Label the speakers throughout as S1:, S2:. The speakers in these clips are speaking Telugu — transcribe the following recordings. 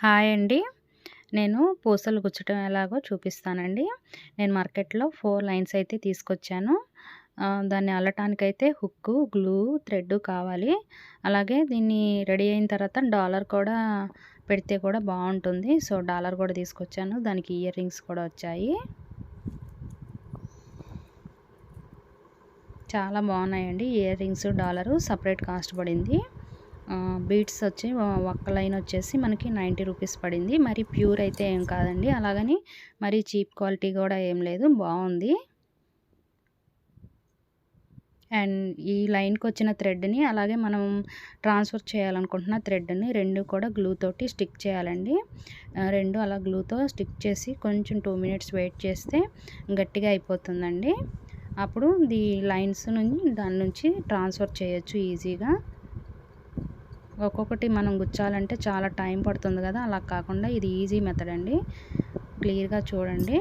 S1: హాయ్ అండి. నేను పూసలు గుచ్చటం ఎలాగో చూపిస్తానండి. నేను మార్కెట్లో ఫోర్ లైన్స్ అయితే తీసుకొచ్చాను. దాన్ని అల్లటానికైతే హుక్కు గ్లూ థ్రెడ్ కావాలి. అలాగే దీన్ని రెడీ అయిన తర్వాత డాలర్ కూడా పెడితే కూడా బాగుంటుంది. సో డాలర్ కూడా తీసుకొచ్చాను. దానికి ఇయర్ రింగ్స్ కూడా వచ్చాయి. చాలా బాగున్నాయండి. Earrings dollar separate cost పడింది. బీట్స్ వచ్చి ఒక్క లైన్ వచ్చేసి మనకి నైంటీ రూపీస్ పడింది. మరి ప్యూర్ అయితే ఏం కాదండి. అలాగని మరి చీప్ క్వాలిటీ కూడా ఏం లేదు. బాగుంది. అండ్ ఈ లైన్కి వచ్చిన థ్రెడ్ని అలాగే మనం ట్రాన్స్ఫర్ చేయాలనుకుంటున్న థ్రెడ్ని రెండు కూడా గ్లూ తోటి స్టిక్ చేయాలండి. రెండు అలా గ్లూతో స్టిక్ చేసి కొంచెం టూ మినిట్స్ వెయిట్ చేస్తే గట్టిగా అయిపోతుందండి. అప్పుడు ది లైన్స్ నుంచి దాని నుంచి ట్రాన్స్ఫర్ చేయొచ్చు ఈజీగా. ఒక్కొక్కటి మనం గుచ్చాలంటే చాలా టైం పడుతుంది కదా. అలా కాకుండా ఇది ఈజీ మెథడ్ అండి. క్లియర్గా చూడండి.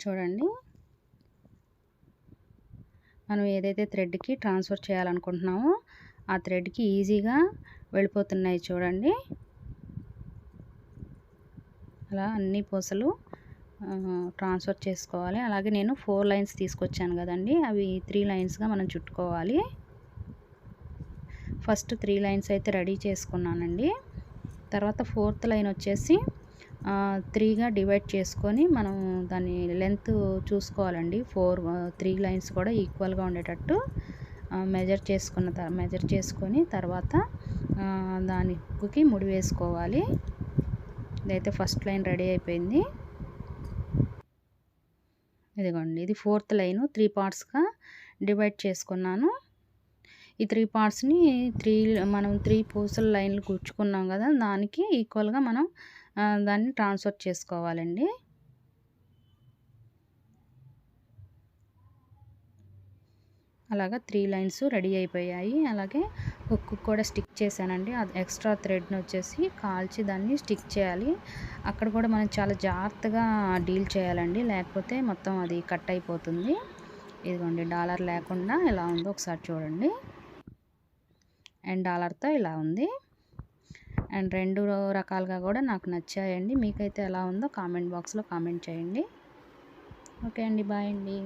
S1: చూడండి. మనం ఏదైతే థ్రెడ్కి ట్రాన్స్ఫర్ చేయాలనుకుంటున్నామో ఆ థ్రెడ్కి ఈజీగా వెళ్ళిపోతున్నాయి చూడండి. అలా అన్ని పూసలు ట్రాన్స్ఫర్ చేసుకోవాలి. అలాగే నేను ఫోర్ లైన్స్ తీసుకొచ్చాను కదండి. అవి త్రీ లైన్స్గా మనం చుట్టుకోవాలి. ఫస్ట్ త్రీ లైన్స్ అయితే రెడీ చేసుకున్నానండి. తర్వాత ఫోర్త్ లైన్ వచ్చేసి త్రీగా డివైడ్ చేసుకొని మనం దాని లెంత్ చూసుకోవాలండి. ఫోర్ త్రీ లైన్స్ కూడా ఈక్వల్గా ఉండేటట్టు మెజర్ చేసుకున్న మెజర్ చేసుకొని తర్వాత దానికి ముడి వేసుకోవాలి. ఇదైతే ఫస్ట్ లైన్ రెడీ అయిపోయింది. ఇదిగోండి ఇది ఫోర్త్ లైను. త్రీ పార్ట్స్గా డివైడ్ చేసుకున్నాను. ఈ త్రీ పార్ట్స్ని త్రీ మనం త్రీ పూసల లైన్లు కూర్చుకున్నాం కదా దానికి ఈక్వల్గా మనం దాన్ని ట్రాన్స్ఫర్ చేసుకోవాలండి. అలాగా త్రీ లైన్స్ రెడీ అయిపోయాయి. అలాగే హుక్ కూడా స్టిక్ చేశానండి. అది ఎక్స్ట్రా థ్రెడ్ని వచ్చేసి కాల్చి దాన్ని స్టిక్ చేయాలి. అక్కడ కూడా మనం చాలా జాగ్రత్తగా డీల్ చేయాలండి. లేకపోతే మొత్తం అది కట్ అయిపోతుంది. ఇదిగోండి డాలర్ లేకుండా ఎలా ఉందో ఒకసారి చూడండి. అండ్ డాలర్తో ఇలా ఉంది. అండ్ రెండు రకాలుగా కూడా నాకు నచ్చాయండి. మీకైతే ఎలా ఉందో కామెంట్ బాక్స్లో కామెంట్ చేయండి. ఓకే అండి బాయ్ అండి.